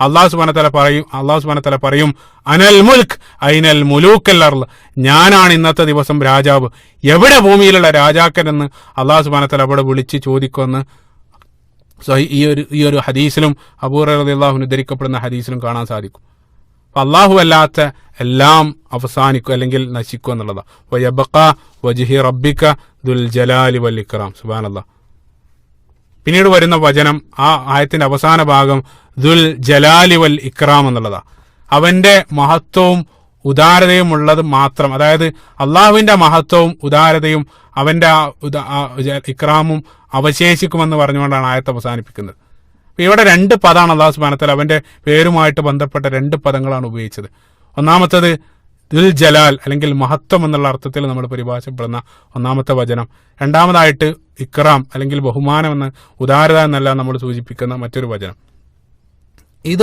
അള്ളാഹു സുബാനത്തല പറയും അള്ളാഹു സുബാനത്തല പറയും അനൽ മുൽക്ക് അയിനൽ മുലൂക്കല്ലർ ഞാനാണ് ഇന്നത്തെ ദിവസം രാജാവ്. എവിടെ ഭൂമിയിലുള്ള രാജാക്കനെന്ന് അള്ളാഹു സുബാനത്തല അവിടെ വിളിച്ച് ചോദിക്കുമെന്ന് ഈ ഒരു ഈ ഒരു ഹദീസിലും അള്ളാഹുവിന് ധരിക്കപ്പെടുന്ന ഹദീസിലും കാണാൻ സാധിക്കും. അപ്പം അള്ളാഹു അല്ലാത്ത എല്ലാം അവസാനിക്കും അല്ലെങ്കിൽ നശിക്കും എന്നുള്ളതാണ് വയബക്ക വജിഹി റബ്ബിക്ക ദുൽ ജലാലി വൽ ഇക്റാം സുബാൻ പിന്നീട് വരുന്ന വചനം ആ ആയത്തിന്റെ അവസാന ഭാഗം ദുൽ ജലാലി വൽ ഇക്റാം എന്നുള്ളതാണ് അവന്റെ മഹത്വവും ഉദാരതയും ഉള്ളത് മാത്രം. അതായത് അള്ളാഹുവിന്റെ മഹത്വവും ഉദാരതയും അവന്റെ ഇക്റാമും അവശേഷിക്കുമെന്ന് പറഞ്ഞുകൊണ്ടാണ് ആയത്ത് അവസാനിപ്പിക്കുന്നത്. ഇവിടെ രണ്ട് പദമാണ് അള്ളാഹു സുബാനത്തൽ അവന്റെ പേരുമായിട്ട് ബന്ധപ്പെട്ട രണ്ട് പദങ്ങളാണ് ഉപയോഗിച്ചത്. ഒന്നാമത്തത് ദുൽ ജലാൽ അല്ലെങ്കിൽ മഹത്വം എന്നുള്ള അർത്ഥത്തിൽ നമ്മൾ പരിഭാഷപ്പെടുന്ന ഒന്നാമത്തെ വചനം. രണ്ടാമതായിട്ട് ഇക്രാം അല്ലെങ്കിൽ ബഹുമാനം എന്ന ഉദാരത എന്നല്ല നമ്മൾ സൂചിപ്പിക്കുന്ന മറ്റൊരു വചനം.